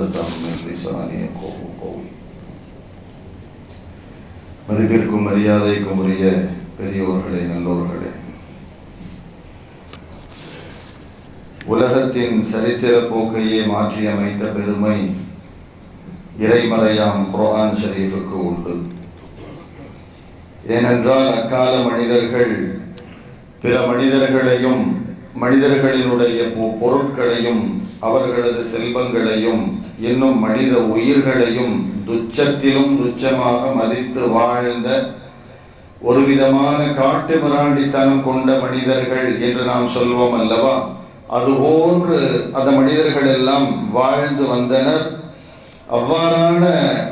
عقدة من لساني يفقهوا قولي மதிப்பிற்கும் மரியாதைக்கும் உரிய பெரியோர்களே நல்லோர்களே உலகத்தின் சரித்திர போக்கையே மாற்றி அமைத்த பெருமை இறைமறையாம் குர்ஆன் ஷரீஃபுக்கு உண்டு ஏனென்றால் அக்கால மனிதர்கள் பிற மனிதர்களையும் மனிதர்களினுடைய பொ- பொருட்களையும் அவர்களது செல்வங்களையும் இன்னும் மனித உயிர்களையும் துச்சத்திலும் துச்சமாக மதித்து வாழ்ந்த ஒரு விதமான காட்டு மிராண்டித்தனம் கொண்ட மனிதர்கள் என்று நாம் சொல்வோம் அல்லவா? அதுபோன்று அந்த மனிதர்கள் எல்லாம் வாழ்ந்து வந்தனர். அவ்வாறான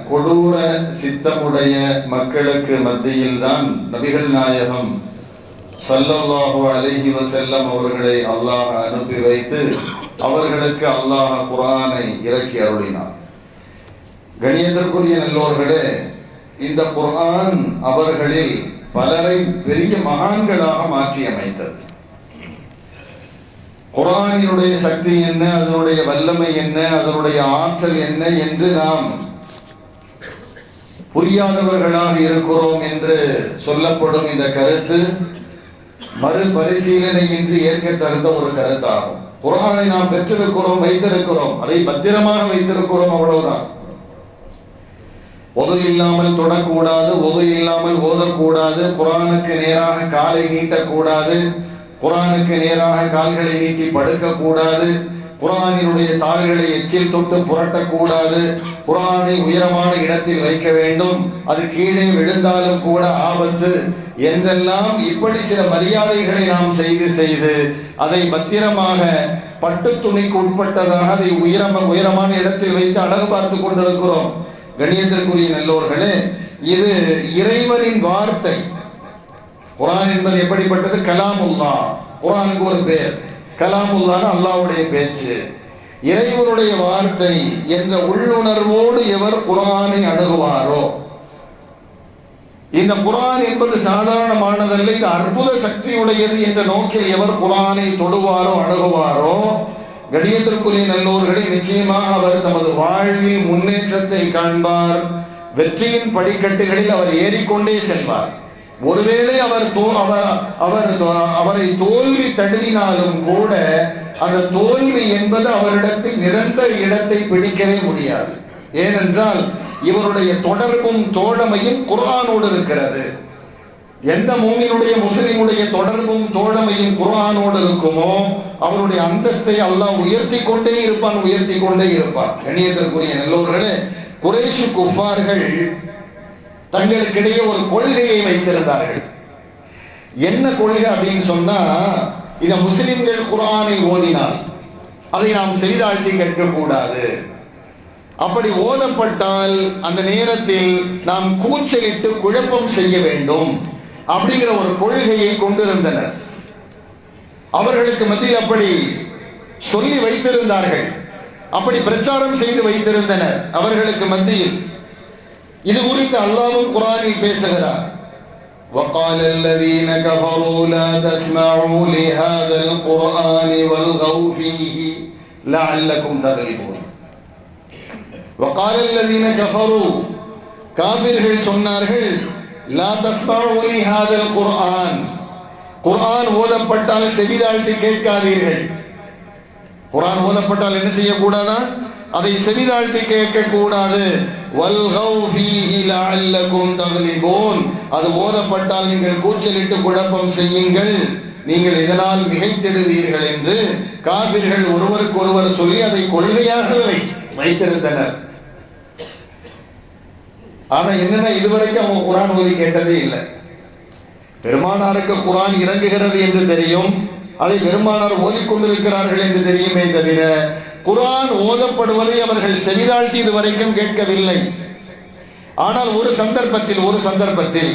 கொடூர சித்தமுடைய மக்களுக்கு மத்தியில்தான் நபிகள் நாயகம் ஸல்லல்லாஹு அலஹி வசல்லம் அவர்களை அல்லாஹ் அனுப்பி வைத்து அவர்களுக்கு அல்லாஹ் குரானை இறக்கி அருளினார். கணியத்திற்குரிய நல்லோர்களே இந்த குரான் அவர்களில் பலரை பெரிய மகான்களாக மாற்றி அமைத்தது குரானினுடைய சக்தி என்ன அதனுடைய வல்லமை என்ன அதனுடைய ஆற்றல் என்ன என்று நாம் புரியாதவர்களாக இருக்கிறோம் என்று சொல்லப்படும் இந்த கருத்து. மறுபரிசீலனையின்றி ஏற்க தகுந்த ஒரு கருத்தாகும். குரானை நாம் பெற்றிருக்கிறோம் வைத்திருக்கிறோம். அதை பத்திரமாக வைத்திருக்கிறோம் அவ்வளவுதான். ஒது இல்லாமல் தொடக்கூடாது ஒது இல்லாமல் ஓதக்கூடாது குரானுக்கு நேராக காலை நீட்டக்கூடாது குரானுக்கு நேராக கால்களை நீட்டி படுக்கக்கூடாது குரானினுடைய தாள்களை எச்சில் தொட்டு புரட்டக்கூடாது குரானை உயரமான இடத்தில் வைக்க வேண்டும். அது கீழே விழுந்தாலும் கூட ஆபத்து. என்றெல்லாம் இப்படி சில மரியாதைகளை நாம் செய்து செய்து அதை பத்திரமாக பட்டு துணிக்கு உட்பட்டதாக அதை உயரம உயரமான இடத்தில் வைத்து அழகு பார்த்து கொண்டிருக்கிறோம். கணியத்திற்குரிய நல்லோர்களே இது இறைவனின் வார்த்தை. குரான் என்பது எப்படிப்பட்டது? கலாமுல்லா. குரானுக்கு ஒரு பேர். கலாமுல்லான்னு அல்லாவுடைய பேச்சு. இறைவனுடைய வார்த்தை என்ற உள்ளுணர்வோடு எவர் குரானை அணுகுவாரோ? இந்த குரான் என்பது சாதாரணமானதல்ல இது அற்புத சக்தியுடையது என்ற நோக்கில் எவர் குரானை தொடுவாரோ அணுகுவாரோ? கடியத்திற்குரிய நல்லோர்களை நிச்சயமாக அவர் தமது வாழ்வில் முன்னேற்றத்தை காண்பார். வெற்றியின் படிக்கட்டுகளில் அவர் ஏறிக்கொண்டே செல்வார். ஒருவேளை அவர் அவர் அவர் அவரை தோல்வி தடுவினாலும் கூட அந்த தோல்வி என்பது அவரிடத்தில் நிரந்தர இடத்தை பிடிக்கவே முடியாது. ஏனென்றால் இவருடைய தொடர்பும் தோழமையும் குர்ஆனோடு இருக்கிறது. எந்த மூமியினுடைய முஸ்லிமுடைய தொடர்பும் தோழமையும் குர்ஆனோடு இருக்குமோ அவருடைய அந்தஸ்தை அல்லாஹ் உயர்த்தி கொண்டே இருப்பான் உயர்த்தி கொண்டே இருப்பான். கண்ணியத்திற்குரிய நல்லோர்களே குறைஷி குஃபார்கள் தங்களுக்கிடையே ஒரு கொள்கையை வைத்திருந்தார்கள். என்ன கொள்கை அப்படின்னு சொன்னா இந்த முஸ்லிம்கள் குரானை ஓதினால் அதை நாம் செய்தாழ்த்தி கேட்கக்கூடாது. அப்படி ஓதப்பட்டால் அந்த நேரத்தில் நாம் கூச்சலிட்டு குழப்பம் செய்ய வேண்டும் அப்படிங்கிற ஒரு கொள்கையை கொண்டிருந்தனர். அவர்களுக்கு மத்தியில் அப்படி சொல்லி வைத்திருந்தார்கள். அப்படி பிரச்சாரம் செய்து வைத்திருந்தனர் அவர்களுக்கு மத்தியில். இது குறித்து அல்லாஹ்வும் குர்ஆனில் பேசுகிறார் وقال الذين كفروا لا تسمعوا لهذا القرآن والغوا فيه لعلكم تغلبون وقال الذين كفروا காபிர்கள் சொன்னார்கள் லா தஸ்மஉ லிஹாதல் குர்ஆன் குர்ஆன் ஓதப்பட்டால் செவிதாழ்த்தி கேட்காதீர்கள் குர்ஆன் ஓதப்பட்டால் என்ன செய்யக்கூடாதா அதை செவிதாழ்த்தி கேட்க கூடாது அது ஓதப்பட்டால் நீங்கள் கூச்சலிட்டு குழப்பம் செய்யுங்கள். நீங்கள் இதனால் மிகைத்திடுவீர்கள் என்று காபிர்கள் ஒருவருக்கொருவர் சொல்லி அதை கொள்கையாக வைத்திருந்தனர். ஆனா என்னன்னா இதுவரைக்கும் அவங்க குரான் ஓதி கேட்டதே இல்லை. பெருமானாருக்கு குரான் இறங்குகிறது என்று தெரியும். அதை பெருமானார் ஓதிக்கொண்டிருக்கிறார்கள் என்று தெரியுமே தவிர குரான் ஓதப்படுவதை அவர்கள் செவிதாழ்த்தி இதுவரைக்கும் கேட்கவில்லை. ஆனால் ஒரு சந்தர்ப்பத்தில் ஒரு சந்தர்ப்பத்தில்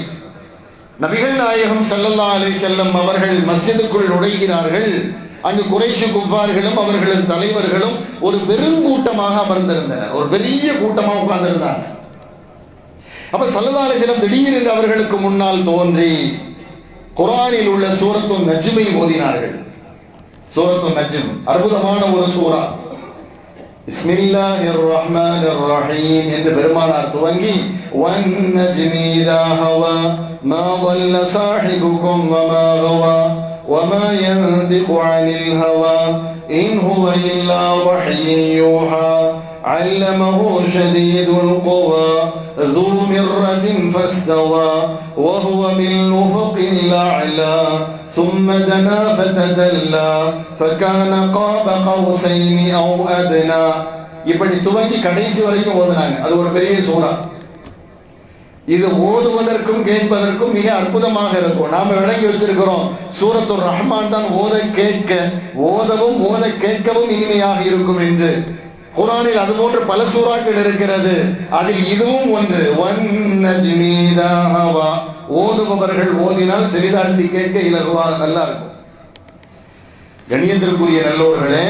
நபிகள் நாயகம் சல்லல்லா அலை செல்லம் அவர்கள் மஸ்ஜிதுக்குள் நுழைகிறார்கள். அங்கு குறைஷு குப்பார்களும் அவர்களது தலைவர்களும் ஒரு பெருங்கூட்டமாக அமர்ந்திருந்தனர். ஒரு பெரிய கூட்டமாக உட்கார்ந்திருந்தாங்க அப்ப சல்லல்லாஹு அலைஹி திடீரென்று அவர்களுக்கு முன்னால் தோன்றி குரானில் உள்ள சூரத்து நஜ்மை ஓதினார்கள். சூரத்து நஜ்ம் அற்புதமான ஒரு சூறா. بسم الله الرحمن الرحيم عند ബിസ്മില്ലാഹിർറഹ്മാനിർറഹീം എന്ന് والنجم إذا هوى ما ضل صاحبكم وما غوى وما ينطق عن الهوى إن هو إلا وحي يوحى علمه شديد القوى ذو مرة فاستوى وهو بالأفق الأعلى ثم دنا فتدلى فكان قاب قوسين أو أدنى இப்படி துவங்கி கடைசி வரைக்கும் ஓதுனாங்க அது ஒரு பெரிய சூறா இது ஓதுவதற்கும் கேட்பதற்கும் மிக அற்புதமாக இருக்கும் நாம விளங்கி வச்சிருக்கிறோம் சூரத்துர் ரஹ்மான் தான் ஓத கேட்க ஓதவும் ஓத கேட்கவும் இனிமையாக இருக்கும் என்று குரானில் அது போன்ற பல சூறாக்கள் இருக்கிறது. அதில் இதுவும் ஒன்று. ஓதுபவர்கள் ஓதினால் செவிதாழ்த்தி கேட்க இலகுவாக நல்லா இருக்கும் கணியத்திற்குரிய நல்லோர்களே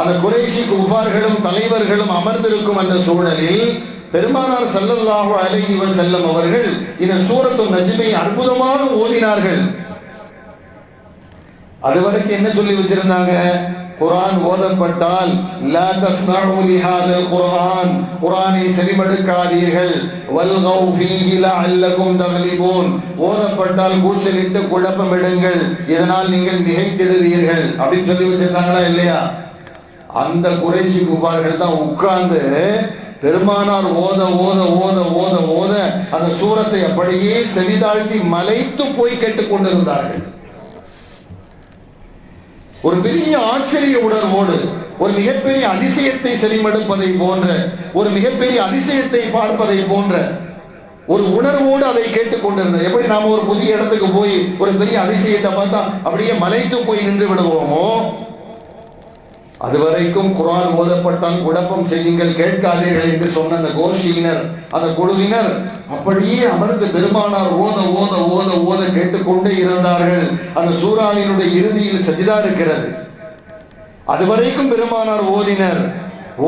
அந்த குறைஷி குஃபார்களும் தலைவர்களும் அமர்ந்திருக்கும் அந்த சூழலில் பெருமானார் ஸல்லல்லாஹு அலைஹி செல்லும் அவர்கள் இந்த சூரத்து நஜ்மை அற்புதமாக ஓதினார்கள். அதுவரைக்கும் என்ன சொல்லி வச்சிருந்தாங்க? குரான் ஓதப்பட்டால் லா தஸ்மஉ லிஹாதல் குர்ஆன். குர்ஆனை செவிமடுக்காதீர்கள். வல்கௌ ஃபீஹி லஅல்லகும் தக்லிபூன். ஓதப்பட்டால் கூச்சலிட்டு குழப்பமிடுங்கள். இதனால் நீங்கள் மிகைத்திடுவீர்கள். அப்படின்னு சொல்லி வச்சிருந்தாங்களா இல்லையா? அந்த குறைசி குபார்கள் தான் உட்கார்ந்து பெருமானார் ஓத ஓத ஓத ஓத ஓத அந்த சூரத்தை அப்படியே செவிதாழ்த்தி மலைத்து போய் கேட்டுக் கொண்டிருந்தார்கள். ஒரு பெரிய ஆச்சரிய உணர்வோடு ஒரு மிகப்பெரிய அதிசயத்தை செறிமடுப்பதை போன்ற ஒரு மிகப்பெரிய அதிசயத்தை பார்ப்பதை போன்ற ஒரு உணர்வோடு அதை கேட்டுக்கொண்டிருந்தது எப்படி நாம ஒரு புதிய இடத்துக்கு போய் ஒரு பெரிய அதிசயத்தை பார்த்தா அப்படியே மலைத்து போய் நின்று விடுவோமோ? அதுவரைக்கும் குரான் ஓதப்பட்டால் குழப்பம் செய்யுங்கள் கேட்காதீர்கள் என்று சொன்ன அந்த கோஷ்டியினர் அந்த குழுவினர் அப்படியே அமர்ந்து பெருமானார் ஓத ஓத ஓத ஓத கேட்டுக்கொண்டே இருந்தார்கள். அந்த சூறாவினுடைய இறுதியில் சஜிதா இருக்கிறது. அதுவரைக்கும் பெருமானார் ஓதினர்.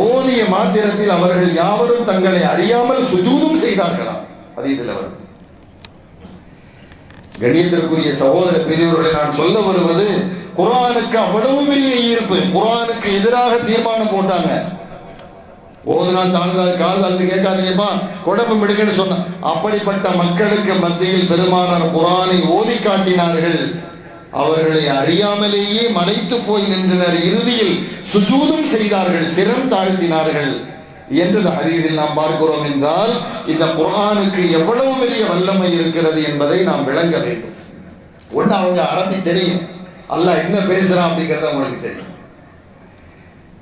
ஓதிய மாத்திரத்தில் அவர்கள் யாவரும் தங்களை அறியாமல் சுஜூதும் செய்தார்களாம். அது இதில் கணியத்திற்குரிய சகோதர பெரியவர்களை நான் சொல்ல வருவது குரானுக்கு அவ்வளவு பெரிய ஈர்ப்பு. குரானுக்கு எதிராக தீர்மானம் போட்டாங்க. ஓதுனா தாழ்ந்தால் கால் தாழ்ந்து கேட்காதீங்கப்பா குழப்பம் எடுக்கன்னு சொன்ன அப்படிப்பட்ட மக்களுக்கு மத்தியில் பெருமானார் குரானை ஓதி காட்டினார்கள். அவர்களை அறியாமலேயே மறைத்து போய் நின்றனர். இறுதியில் சுஜூதம் செய்தார்கள் சிரம் தாழ்த்தினார்கள். என்று ஹதீஸில் நாம் பார்க்கிறோம் என்றால் இந்த குரானுக்கு எவ்வளவு பெரிய வல்லமை இருக்கிறது என்பதை நாம் விளங்க வேண்டும். ஒன்று அவங்க அரபி தெரியும். அல்லாஹ் என்ன பேசுறான் அப்படிங்கிறது உங்களுக்கு தெரியும்.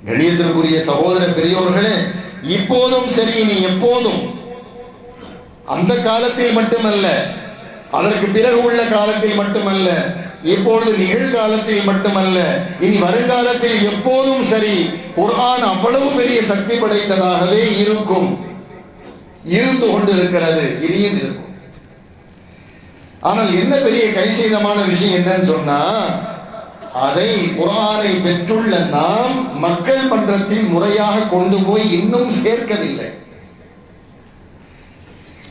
கணியத்திற்குரிய சகோதர பெரியோர்களே இப்போதும் சரி நீ எப்போதும். அந்த காலத்தில் மட்டுமல்ல அதற்கு பிறகு உள்ள காலத்தில் மட்டுமல்ல இப்பொழுது நிகழ்காலத்தில் மட்டுமல்ல இனி வருங்காலத்தில் எப்போதும் சரி குர்ஆன் அவ்வளவு பெரிய சக்தி படைத்ததாகவே இருக்கும். இருந்து கொண்டிருக்கிறது இனியும் இருக்கும். ஆனால் என்ன பெரிய கைசேதமான விஷயம் என்னன்னு சொன்னா அதை குரானை பெற்றுள்ள நாம் மக்கள் மன்றத்தில் முறையாக கொண்டு போய் இன்னும் சேர்க்கவில்லை.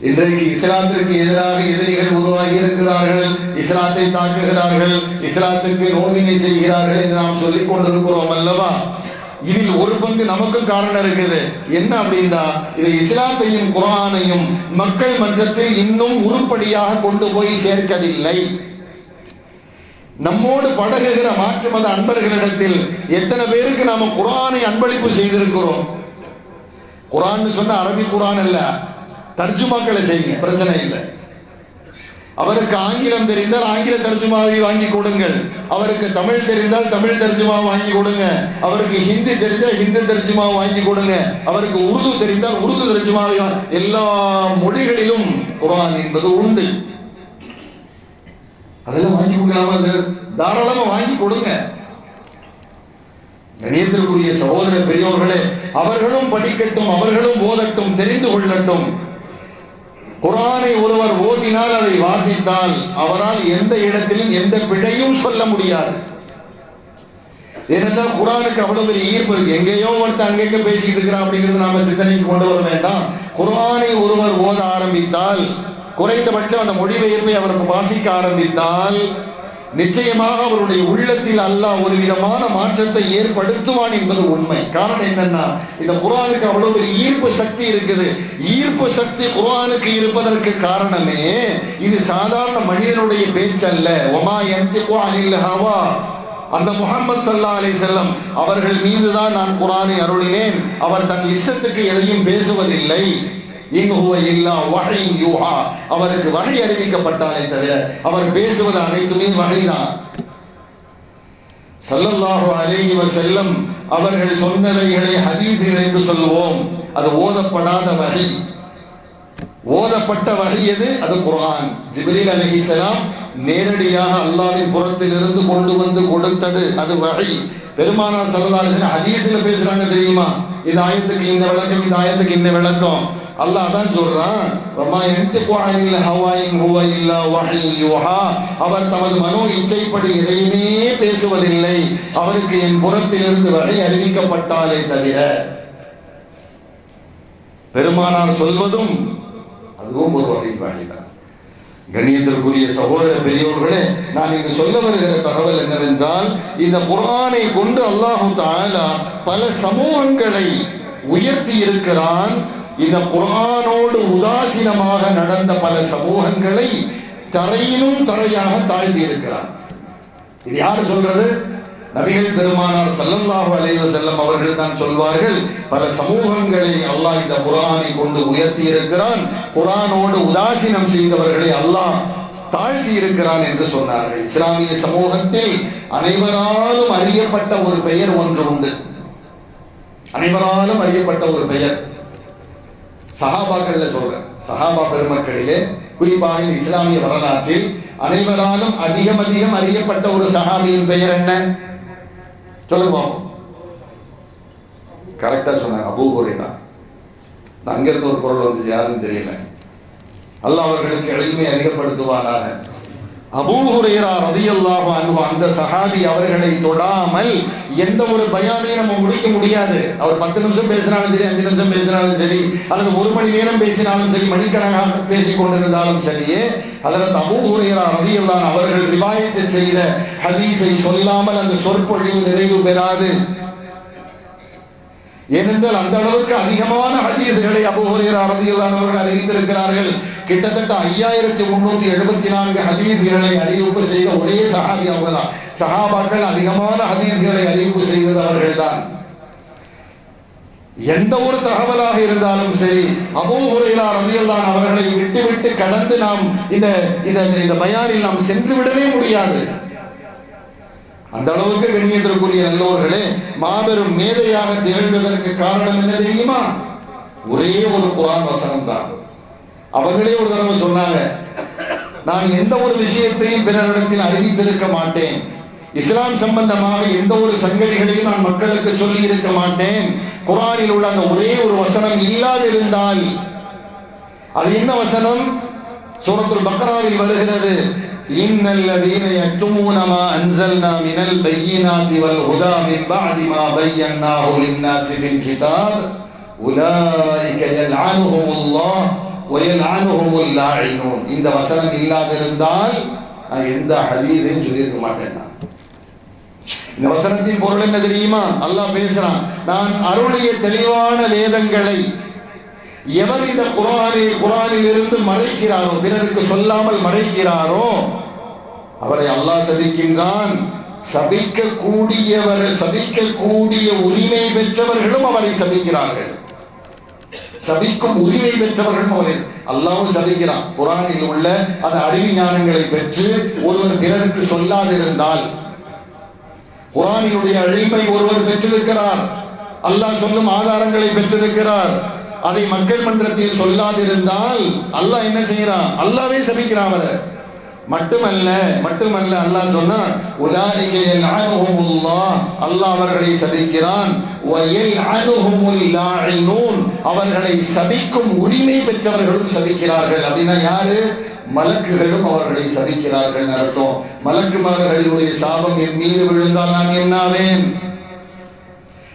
இன்றைக்கு இஸ்லாத்திற்கு எதிராக எதிரிகள் உருவாகி இருக்கிறார்கள் இஸ்லாத்தை தாக்குகிறார்கள் இஸ்லாத்துக்கு நோவினை செய்கிறார்கள் என்று நாம் சொல்லிக் கொண்டிருக்கிறோம் அல்லவா? இதில் ஒரு பங்கு நமக்கும் காரணம் இருக்குது. என்ன அப்படின்னா இது இஸ்லாத்தையும் குரானையும் மக்கள் மன்றத்தில் இன்னும் உருப்படியாக கொண்டு போய் சேர்க்கவில்லை. நம்மோடு படகுகிற மாற்று மத அன்பர்களிடத்தில் எத்தனை பேருக்கு நாம குரானை அன்பளிப்பு செய்திருக்கிறோம்? குரான் சொன்ன அரபி குரான் இல்ல தர்ஜுமாக்களை செய்யுங்க பிரச்சனை இல்லை. அவருக்கு ஆங்கிலம் தெரிந்தால் ஆங்கில தர்ஜுமாவை வாங்கி கொடுங்கள். அவருக்கு தமிழ் தெரிந்தால் தமிழ் தர்ஜுமா வாங்கி கொடுங்க. அவருக்கு ஹிந்தி தெரிஞ்சால் ஹிந்தி தர்ஜுமா வாங்கி கொடுங்க. அவருக்கு உருது தெரிந்தால் உருது தர்ஜுமாவை எல்லா மொழிகளிலும் குரான் என்பது உண்டு. அதெல்லாம் வாங்கி கொடுக்கலாமா சார்? தாராளமா வாங்கி கொடுங்க. கணியத்திற்குரிய சகோதர பெரியோர்களே அவர்களும் படிக்கட்டும் அவர்களும் ஓதட்டும் தெரிந்து கொள்ளட்டும். குரானை ஒருவர் ஓதினால் அதை வாசித்தால் அவரால் எந்த இடத்திலும் எந்த பிழையும் சொல்ல முடியாது. ஏனென்றால் குரானுக்கு அவ்வளவு பெரிய ஈர்ப்பு இருக்கு. எங்கேயோ ஒருத்தர் அங்கெங்க பேசிட்டு இருக்கிறான் அப்படிங்கிறது நாம சிந்தனைக்கு கொண்டு வர வேண்டாம். குரானை ஒருவர் ஓத ஆரம்பித்தால் குறைந்தபட்சம் அந்த மொழிபெயர்ப்பை அவர் வாசிக்க ஆரம்பித்தால் நிச்சயமாக அவருடைய உள்ளத்தில் அல்லாஹ் ஒரு விதமான மாற்றத்தை ஏற்படுத்துவான் என்பது உண்மை. காரணம் என்னன்னா இந்த குரானுக்கு அவ்வளவு ஈர்ப்பு சக்தி இருக்குது. ஈர்ப்பு சக்தி குரானுக்கு இருப்பதற்கு காரணமே இது சாதாரண மனிதனுடைய பேச்சல்ல. ஒமா யன்திகு அனில் ஹவா. அந்த முகமது சல்லா அலி செல்லம் அவர்கள் மீதுதான் நான் குரானை அருளினேன். அவர் தன் இஷ்டத்துக்கு எதையும் பேசுவதில்லை. இன் யூஹா. அவருக்கு வகை அறிவிக்கப்பட்டாலே தவிர அவர் பேசுவது அனைத்துமே வகைதான் சல்லல்லாஹு அலைஹி அவர்கள் சொன்னவைகளை ஹதீதுகள் என்று சொல்வோம். அது ஓதப்படாத வகை ஓதப்பட்ட வகை எது? அது குரான் ஜிப்ரீல் அலைஹிஸ்ஸலாம் நேரடியாக அல்லாஹின் புறத்தில் இருந்து கொண்டு வந்து கொடுத்தது. அது வகை பெருமானார் சரதாரசன் ஹதீஸ்ல பேசுறாங்க தெரியுமா? இது ஆயத்துக்கு இந்த விளக்கம் இது ஆயத்துக்கு இந்த விளக்கம். அல்லாஹ் தான் சொல்றான் வமா யன்திகு அனில் ஹவாயின் ஹுவ இல்லா வஹீ யுஹா. அவர் தமது மனோ இச்சைப்படி எதையுமே பேசுவதில்லை. அவருக்கு என் புறத்திலிருந்து வரை அறிவிக்கப்பட்டாலே தவிர பெருமானார் சொல்வதும் அதுவும் ஒரு வகை வகைதான் கணியத்திற்குரிய சகோதர பெரியோர்களே நான் இங்கு சொல்ல வருகிற தகவல் என்னவென்றால் இந்த குரானை கொண்டு அல்லாஹு தாலா பல சமூகங்களை உயர்த்தி இருக்கிறான். இந்த குரானோடு உதாசீனமாக நடந்த பல சமூகங்களை தரையிலும் தரையாக தாழ்த்தி இருக்கிறான். இது யாரு சொல்றது? நபிகள் பெருமானார் சல்லல்லாஹு அலைவ செல்லம் அவர்கள் தான் சொல்வார்கள் பல சமூகங்களை அல்லாஹ் இந்த குரானை கொண்டு உயர்த்தி இருக்கிறான் குரானோடு உதாசீனம் செய்தவர்களை அல்லாஹ் தாழ்த்தி இருக்கிறான் என்று சொன்னார்கள். இஸ்லாமிய சமூகத்தில் அனைவராலும் அறியப்பட்ட ஒரு பெயர் ஒன்று உண்டு. அனைவராலும் அறியப்பட்ட ஒரு பெயர். சஹாபாக்கள்ல சொல்றேன். சஹாபா பெருமக்களிலே குறிப்பாக இஸ்லாமிய வரலாற்றில் அனைவராலும் அதிகம் அதிகம் அறியப்பட்ட ஒரு சஹாபியின் பெயர் என்ன? சொல்லுங்க பாப்போம் கரெக்டா சொன்னாங்க அபூ ஹுரைரா நான் அங்கிருந்து ஒரு குரல் வந்து யாருன்னு தெரியல. அல்ல அவர்களுக்கு எளிமை அதிகப்படுத்துவானாக. அபூஹுரேரா ரதியல்லாஹு அந்த சஹாபி அவர்களை தொடாமல் எந்த ஒரு பயானையும் நம்ம முடிக்க முடியாது. அவர் பத்து நிமிஷம் பேசினாலும் சரி அஞ்சு நிமிஷம் பேசினாலும் சரி அல்லது ஒரு மணி நேரம் பேசினாலும் சரி மணிக்கணக்காக பேசிக் கொண்டிருந்தாலும் சரியே அதற்கு அபூஹுரேரா ரதியல்லான் அவர்கள் ரிவாயத்து செய்த ஹதீஸை சொல்லாமல் அந்த சொற்பொழிவு நிறைவு பெறாது. ஏனென்றால் அந்த அளவுக்கு அதிகமான ஹதீசுகளை அபூ ஹுரைரா அவர்கள் அறிவித்திருக்கிறார்கள். கிட்டத்தட்ட ஐயாயிரத்தி முன்னூத்தி எழுபத்தி நான்கு ஹதீஸ்களை அறிவிப்பு செய்த ஒரே சஹாபி அவங்க தான் சஹாபாக்கள் அதிகமான ஹதீஸ்களை அறிவிப்பு செய்தது அவர்கள்தான். எந்த ஒரு தகவலாக இருந்தாலும் சரி அபூ ஹுரைரா ரலியல்லாஹு அவர்களை விட்டுவிட்டு கடந்து நாம் இந்த இந்த இந்த பயானில் நாம் சென்று விடவே முடியாது. அந்த அளவுக்கு கணியத்திற்குரிய நல்லோர்களே மாபெரும் மேதையாக திகழ்ந்ததற்கு காரணம் என்ன தெரியுமா? ஒரே ஒரு குரான் வசனம் தான் அவர்களே ஒரு தடவை சொன்னாங்க நான் எந்த ஒரு விஷயத்தையும் பிறரிடத்தில் அறிவித்திருக்க மாட்டேன். இஸ்லாம் சம்பந்தமாக எந்த ஒரு சங்கதிகளையும் நான் மக்களுக்கு சொல்லி இருக்க மாட்டேன். குரானில் உள்ள அந்த ஒரே ஒரு வசனம் இல்லாதிருந்தால். அது என்ன வசனம்? சூரத்துல் பக்ராவில் வருகிறது. إن الذين يكتمون ما أنزلنا من البينات والهدى من بعد ما بيناه للناس في الكتاب أولئك يلعنهم الله ويلعنهم اللاعنون இந்த வசனம் இல்லாதிருந்தால் நான் எந்த ஹதீஸையும் சொல்லியிருக்க மாட்டேன் நான். இந்த வசனத்தின் பொருள் என்ன தெரியுமா அல்லாஹ் பேசுறான் நான் அருளிய தெளிவான வேதங்களை எவர் இந்த குரானை குரானில் இருந்து மறைக்கிறாரோ பிறருக்கு சொல்லாமல் மறைக்கிறாரோ அவரை அல்லாஹ் சபிக்கின்றான். சபிக்க கூடியவர் சபிக்க கூடிய உரிமை பெற்றவர்களும் அவரை சபிக்கிறார்கள். சபிக்கும் உரிமை பெற்றவர்களும் அவரை அல்லாவும் சபிக்கிறான். புராணில் உள்ள அந்த அறிவு ஞானங்களை பெற்று ஒருவர் பிறருக்கு சொல்லாதிருந்தால் குரானினுடைய அழிமை ஒருவர் பெற்றிருக்கிறார். அல்லாஹ் சொல்லும் ஆதாரங்களை பெற்றிருக்கிறார். அதை மக்கள் மன்றத்தில் சொல்லாதிருந்தால் அல்லாஹ் என்ன செய்யறான் அல்லாவே சபிக்கிறான் அவரை. மட்டுமல்ல மட்டுமல்ல அல்லாஹ் சொன்னான் உலாரிக யல்அனுஹுமுல்லாஹ். அல்லாஹ் அவர்களை சபிக்கிறான் வ லாஇனூன் அவர்களை சபிக்கும் உரிமை பெற்றவர்களும் சபிக்கிறார்கள். அப்படின்னா யாரு? மலக்குகளும் அவர்களை சபிக்கிறார்கள் அர்த்தம். மலக்குமார்களுடைய சாபம் என் மீது விழுந்தால் நான் என்னாவேன்?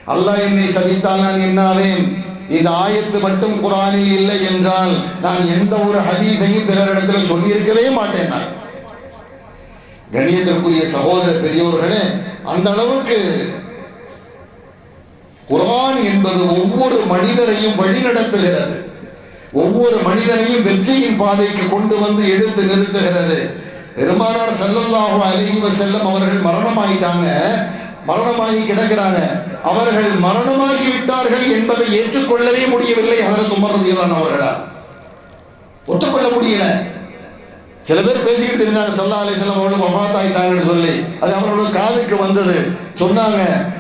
அல்லாஹ் என்னை சபித்தால் நான் என்னாவேன்? இது ஆயத்து மட்டும் குரானில் இல்லை என்றால் நான் எந்த ஒரு ஹதீஸையும் பிறரிடத்தில் சொல்லியிருக்கவே மாட்டேன் நான். கணியத்திற்குரிய சகோதர பெரியோர்களே அந்த அளவுக்கு குரான் என்பது ஒவ்வொரு மனிதரையும் வழிநடத்துகிறது. ஒவ்வொரு மனிதனையும் வெற்றியின் பாதைக்கு கொண்டு வந்து எடுத்து நிறுத்துகிறது. பெருமானார் ஸல்லல்லாஹு அலைஹி செல்லம் அவர்கள் மரணமாயிட்டாங்க. மரணமாகி கிடக்கிறாங்க. அவர்கள் மரணமாகி விட்டார்கள் என்பதை ஏற்றுக்கொள்ளவே முடியவில்லை ஹஜரத் உமர் அவர்களால். ஒத்துக்கொள்ள முடியல. சில பேர் பேசிக்கிட்டு இருந்தாங்க சல்லா அலிஸ்லாம் அவர்கள் வஃபாத் ஆயிட்டாங்கன்னு சொல்லி. அது அவர்களோட காதுக்கு வந்தது. சொன்னாங்க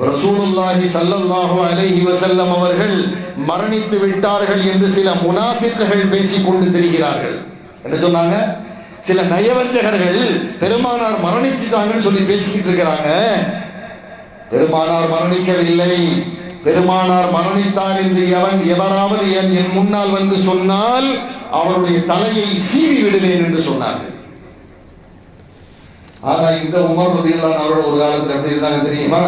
ரசூலுல்லாஹி சல்லல்லாஹு அலைஹி வஸல்லம் அவர்கள் மரணித்து விட்டார்கள் என்று சில முனாஃபிக்குகள் பேசிக்கொண்டு திரிகிறார்கள். என்ன சொன்னாங்க? சில நயவஞ்சகர்கள் பெருமானார் மரணிச்சுட்டாங்கன்னு சொல்லி பேசிக்கிட்டு இருக்கிறாங்க. பெருமானார் மரணிக்கவில்லை. பெருமானார் மரணித்தார் என்று எவன் எவராவது என் என் முன்னால் வந்து சொன்னால் அவருடைய தலையை சீவி விடுவேன் என்று சொன்னார்கள். ஆனா இந்த உமர் ரதியல்லான் அவர்கள் ஒரு காலத்தில் எப்படி இருந்தாங்க தெரியுமா?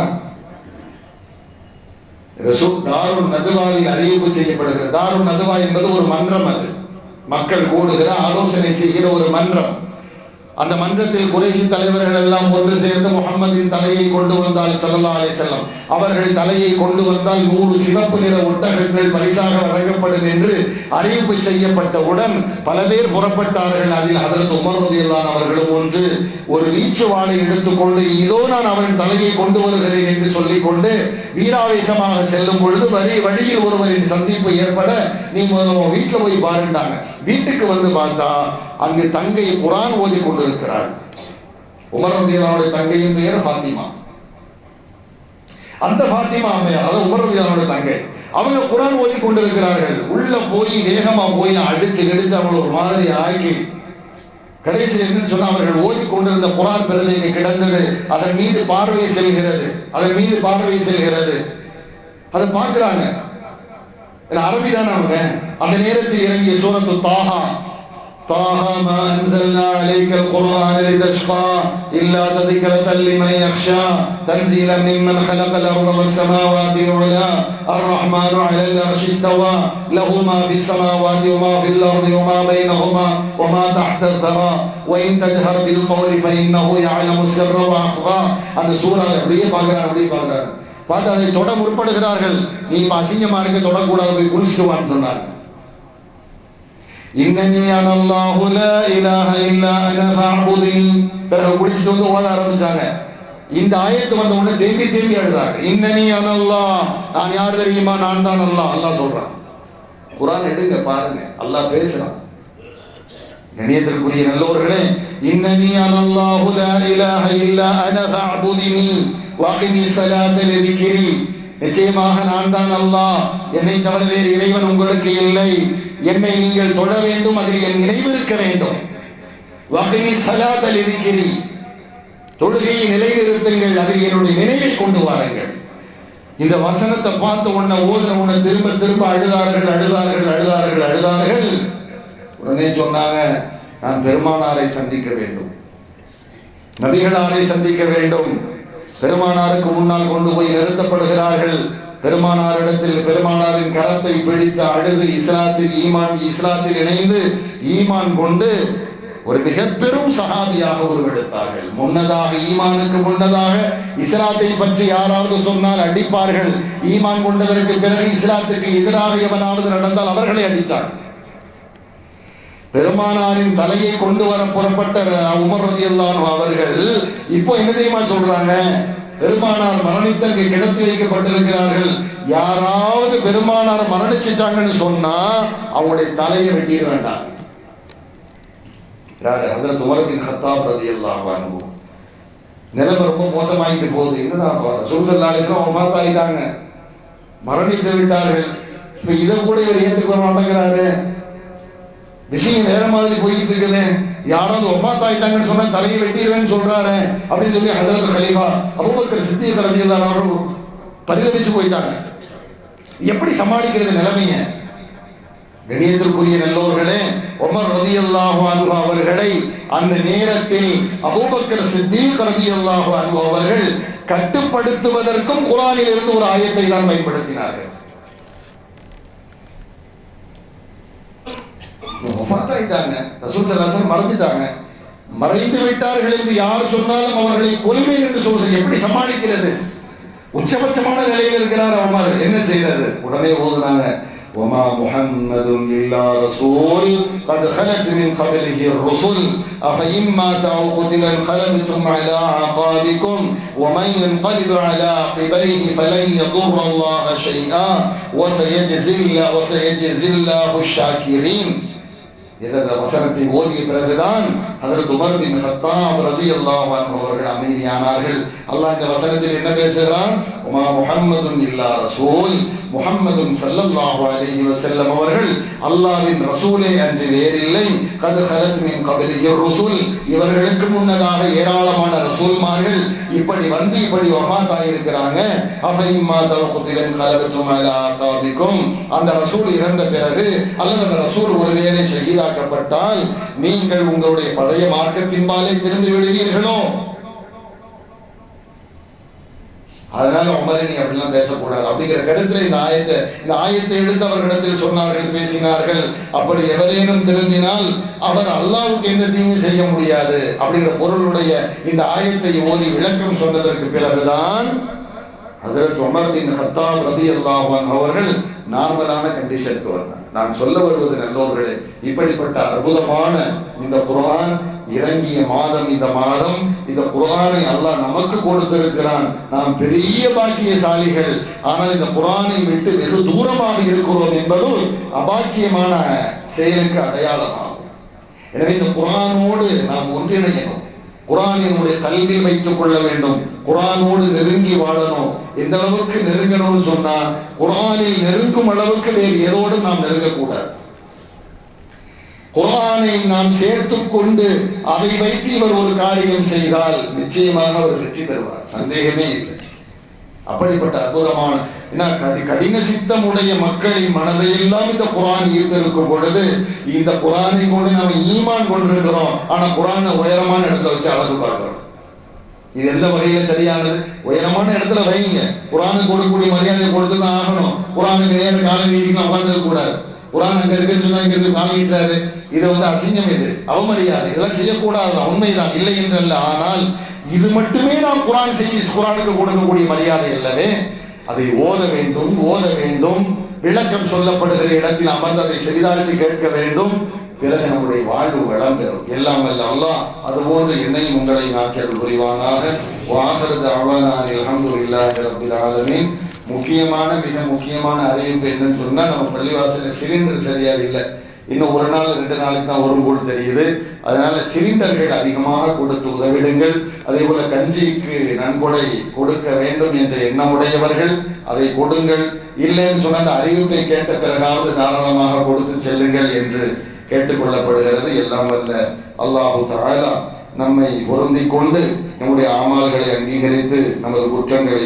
ரசூல் தாரு நதுவாவில் அறிவிப்பு செய்யப்படுகிறது. தாரு நதுவா என்பது ஒரு மன்றம் அது. மக்கள் கூடுகிற ஆலோசனை செய்கிற ஒரு மன்றம். அந்த மன்றத்தில் குறைசி தலைவர்கள் எல்லாம் ஒன்று சேர்ந்து முகம்மதின் தலையை கொண்டு வந்தால் சல்லா அலைஹி செல்லம் அவர்கள் தலையை கொண்டு வந்தால் நூறு சிவப்பு நிற ஒட்டகங்கள் பரிசாக வழங்கப்படும் என்று அறிவிப்பு செய்யப்பட்டவுடன் பல பேர் புறப்பட்டார்கள். அதில் அதற்கு உமர் அவர்களும் ஒன்று. ஒரு வீச்சு வாழை எடுத்துக்கொண்டு இதோ நான் அவன் தலையை கொண்டு வருகிறேன் என்று சொல்லிக் கொண்டு வீராவேசமாக செல்லும் பொழுது வரி வழியில் ஒருவரின் சந்திப்பு ஏற்பட நீ முதல்ல வீட்டில் போய் பாருண்டாங்க வீட்டுக்கு வந்து பார்த்தா அங்கு தங்கை குரான் ஓதி கொண்டிருக்கிறாள். உமர் தங்கையின் பெயர் ஃபாத்திமா. அந்த ஃபாத்திமா அம்மையார் அதாவது உமர் தங்கை அவங்க குரான் ஓதி கொண்டிருக்கிறார்கள். உள்ள போய் வேகமா போய் அடிச்சு கடிச்சு அவங்களை ஒரு மாதிரி ஆக்கி கடைசி என்னன்னு சொன்னா அவர்கள் ஓதி கொண்டிருந்த குரான் பிரதி கிடந்தது. அதன் மீது பார்வை செல்கிறது. அதன் மீது பார்வை செல்கிறது. அதை பார்க்கிறாங்க. அரபி தானே அவங்க அந்த நேரத்தில் இறங்கிய சூரத்து தாஹா طه ما أنزلنا عليك القرآن لتشقى إلا تذكرة لمن يخشى تنزيلا ممن خلق الأرض والسماوات العلى الرحمن على العرش استوى له ما في السماوات وما في الأرض وما بينهما وما تحت الثرى وإن تجهر بالقول فإنه يعلم السر وأخفى அந்த சூறாவை அப்படியே பார்க்குறாங்க அப்படியே பார்க்குறாங்க பார்த்து அதை தொட முற்படுகிறார்கள். நீ இப்ப அசிங்கமா இருக்க தொடக்கூடாது போய் குளிச்சுட்டு வான்னு சொன்னார். இன்னனி அனல்லாஹு லா இலாஹ இல்லா அன ஃபஅபுதுனி. பிறகு குளிச்சுட்டு வந்து ஓத ஆரம்பிச்சாங்க. இந்த ஆயத்து வந்த உடனே திரும்பி திரும்பி எழுதாங்க இன்னனி அனல்லாஹ். நான் யார் தெரியுமா? நான் தான் அல்லாஹ். அல்லாஹ் சொல்றான். குரான் எடுங்க பாருங்க. அல்லாஹ் பேசுறான். கணியத்திற்குரிய நல்லவர்களே இன்னனி அனல்லாஹு லா இலாஹ இல்லா அன ஃபஅபுதுனி. நிச்சயமாக நான் தான் அல்லாஹ். என்னை தவிர வேறு இறைவன் உங்களுக்கு இல்லை. என்னை நீங்கள் தொழ வேண்டும் அதில் என் நினைவு இருக்க வேண்டும். வகினி ஸலாத லிதிக்ரி தொழுகையை நிலைநிறுத்துங்கள் அதில் என்னுடைய நினைவை கொண்டு வாருங்கள். இந்த வசனத்தை பார்த்த உன்னை ஓதுன உன்னை திரும்ப திரும்ப அழுதார்கள் அழுதார்கள் அழுதார்கள் அழுதார்கள். உடனே சொன்னாங்க நான் பெருமானாரை சந்திக்க வேண்டும். நபிகளாரை சந்திக்க வேண்டும். பெருமானாருக்கு முன்னால் கொண்டு போய் நிறுத்தப்படுகிறார்கள். பெருமானாரிடத்தில் பெருமானாரின் கரத்தை பிடித்து அழுது இஸ்லாத்தில் ஈமான் இஸ்லாத்தில் இணைந்து ஈமான் கொண்டு ஒரு மிக பெரும் சகாபியாக உருவெடுத்தார்கள். முன்னதாக ஈமானுக்கு முன்னதாக இஸ்லாத்தை பற்றி யாராவது சொன்னால் அடிப்பார்கள். ஈமான் கொண்டதற்கு பிறகு இஸ்லாத்துக்கு எதிராக எவனாவது நடந்தால் அவர்களை அடித்தார்கள். பெருமானாரின் தலையை கொண்டு வர புறப்பட்ட உமர் ரதி அவர்கள் இப்போ என்ன தெரியுமா சொல்றாங்க? பெருமானார் மரணித்தங்கு கிடத்தி வைக்கப்பட்டிருக்கிறார்கள். யாராவது பெருமானார் மரணிச்சிட்டாங்கன்னு சொன்னா அவங்களுடைய தலையை வெட்டிட வேண்டாம். யாரு? அதுல துமரத்தின் ஹத்தாப் ரதியல்லாஹு எல்லாம் நிலைமை ரொம்ப மோசமாயிட்டு போகுது. என்னடா சுல்சல்லாலேஸ்வரம் வஃபாத் ஆயிட்டாங்க. மரணித்து விட்டார்கள். இப்ப இதை கூட இவர் ஏத்துக்க மாட்டேங்கிறாரு. விஷயம் வேற மாதிரி போயிட்டு இருக்குது யாராவது ஒஃபாத் ஆயிட்டாங்கன்னு சொன்னா தலையை வெட்டிடுவேன்னு சொல்றாரு அப்படின்னு சொல்லி ஹதரத் ஹலீஃபா அபூபக்கர் சித்திய ரலியல்லாஹு அவர்கள் பரிதவிச்சு போயிட்டாங்க. எப்படி சமாளிக்கிறது நிலைமைய? கணியத்திற்குரிய நல்லோர்களே உமர் ரதியல்லாஹு அன்ஹு அவர்களை அந்த நேரத்தில் அபூபக்கர் சித்தீக் ரதி அல்லாஹு அன்ஹு அவர்கள் கட்டுப்படுத்துவதற்கும் குரானில் இருந்து ஒரு ஆயத்தை தான் பயன்படுத்தினார்கள். ஒஃபாத் ஆயிட்டாங்க ரசூல் சல்லாசன் மறைஞ்சிட்டாங்க மறைந்து விட்டார்கள் என்று யார் சொன்னாலும் அவர்களை கொள்வேன் என்று சொல்றது எப்படி சமாளிக்கிறது உச்சபட்சமான நிலையில் இருக்கிறார் உமர் என்ன செய்யறது உடனே ஓதுனாங்க وما محمد إلا رسول قد خلت من قبله الرسل أفإن مات أو قتل انقلبتم على أعقابكم ومن ينقلب على عقبيه فلن يضر الله شيئا وسيجزي الله وسيجزي الله الشاكرين எனது வசனத்தை ஓதிய பிறகுதான் அதற்கு உமர் பின் ஹத்தாப் ரலியல்லாஹு அன்ஹு அவர்கள் அமைதியானார்கள். அல்லாஹ் இந்த வசனத்தில் என்ன பேசுகிறான்? உமா முகம்மதும் இல்லா ரசூல். முகம்மதும் சல்லல்லாஹு அலைஹி வசல்லம் அவர்கள் அல்லாவின் ரசூலே அன்று வேறில்லை. கது ஹலத் மின் கபிலிஹி ரசூல் இவர்களுக்கு முன்னதாக ஏராளமான ரசூல்மார்கள் இப்படி வந்து இப்படி வஃபாத் ஆகியிருக்கிறாங்க அஃபைம்மா தலகுத்திலும் கலபத்தும் அலா தாபிக்கும். அந்த ரசூல் இறந்த பிறகு அல்லது அந்த ரசூல் ஒருவேளை ஷஹீதாக்கப்பட்டால் நீங்கள் உங்களுடைய பழைய மார்க்கத்தின்பாலே திரும்பி விடுவீர்களோ? அதனால உமரை நீ அப்படிலாம் பேசக்கூடாது. அப்படிங்கிற கருத்துல இந்த ஆயத்தை இந்த ஆயத்தை எடுத்து அவர்களிடத்தில் சொன்னார்கள் பேசினார்கள். அப்படி எவரேனும் திரும்பினால் அவர் அல்லாவுக்கு எந்த தீங்கு செய்ய முடியாது. அப்படிங்கிற பொருளுடைய இந்த ஆயத்தை ஓதி விளக்கம் சொன்னதற்கு பிறகுதான் அதற்கு உமர் பின் ஹத்தாப் ரதி அல்லாஹான் அவர்கள் நார்மலான கண்டிஷனுக்கு வந்தார். நான் சொல்ல வருவது நல்லோர்களே இப்படிப்பட்ட அற்புதமான இந்த குரான் இறங்கிய மாதம் இந்த மாதம் இந்த குரானை அல்லாஹ் நமக்கு கொடுத்திருக்கிறான். நாம் பெரிய பாக்கியசாலிகள். ஆனால் இந்த குரானை விட்டு வெகு தூரமாக இருக்கிறோம் என்பதும் அபாக்கியமான செயலுக்கு அடையாளமாகும். எனவே இந்த குரானோடு நாம் ஒன்றிணையணும். குரானினுடைய கல்வியில் வைத்துக் கொள்ள வேண்டும். குரானோடு நெருங்கி வாழணும். எந்த அளவுக்கு நெருங்கணும்னு சொன்னா குரானில் நெருங்கும் அளவுக்கு வேறு ஏதோடும் நாம் நெருங்கக்கூடாது. குரானை நாம் சேர்த்துக் கொண்டு அதை வைத்து இவர் ஒரு காரியம் செய்தால் நிச்சயமாக அவர் வெற்றி பெறுவார். சந்தேகமே இல்லை. அப்படிப்பட்ட அற்புதமான என்ன கடி கடின சித்தமுடைய மக்களின் மனதை எல்லாம் இந்த குரான் ஈர்த்திருக்கும் பொழுது இந்த குரானை கொண்டு நம்ம ஈமான் கொண்டிருக்கிறோம். ஆனா குரானை உயரமான இடத்துல வச்சு அழகு பார்க்கிறோம். இது எந்த வகையில சரியானது? உயரமான இடத்துல வைங்க. குரானுக்கு கொடுக்கக்கூடிய மரியாதையை கொடுத்து தான் ஆகணும். குரானுக்கு நேர காலை நீட்டிக்கலாம் உட்காந்துருக்க கூடாது. குரான் அங்க இருக்குன்னு சொன்னா இங்க இருந்து இது வந்து அசிங்கம் இது அவமரியாதை. இதெல்லாம் செய்யக்கூடாது உண்மைதான் இல்லை என்றல்ல. ஆனால் இது மட்டுமே நாம் குரான் செய்ய குரானுக்கு கொடுக்கக்கூடிய மரியாதை அல்லவே அதை ஓத வேண்டும் ஓத வேண்டும். விளக்கம் சொல்லப்படுகிற இடத்தில் அமர்ந்து அதை செவிதாழ்த்தி கேட்க வேண்டும். பிறகு நம்முடைய வாழ்வு வளம் பெறும். எல்லாம் வல்ல அதுபோன்று என்னையும் உங்களை ஆக்கியல் புரிவானாக. வாகரது அவனான் இல்லாத ரப்பில் ஆலமீன். முக்கியமான மிக முக்கியமான அறிவிப்பு என்னன்னு சொன்னா நம்ம பள்ளிவாசலில் சிலிண்டர் சரியா இல்லை. இன்னும் ஒரு நாள் ரெண்டு நாளுக்கு தான் வரும் போல் தெரியுது. அதனால சிலிண்டர்கள் அதிகமாக கொடுத்து உதவிடுங்கள். அதே போல கஞ்சிக்கு நன்கொடை கொடுக்க வேண்டும் என்ற எண்ணமுடையவர்கள் அதை கொடுங்கள். இல்லைன்னு சொன்ன அந்த அறிவிப்பை கேட்ட பிறகாவது தாராளமாக கொடுத்து செல்லுங்கள் என்று கேட்டுக்கொள்ளப்படுகிறது. எல்லாம் வல்ல அல்லாஹு தஆலா நம்மை பொருந்திக் கொண்டு நம்முடைய ஆமால்களை அங்கீகரித்து நமது குற்றங்களை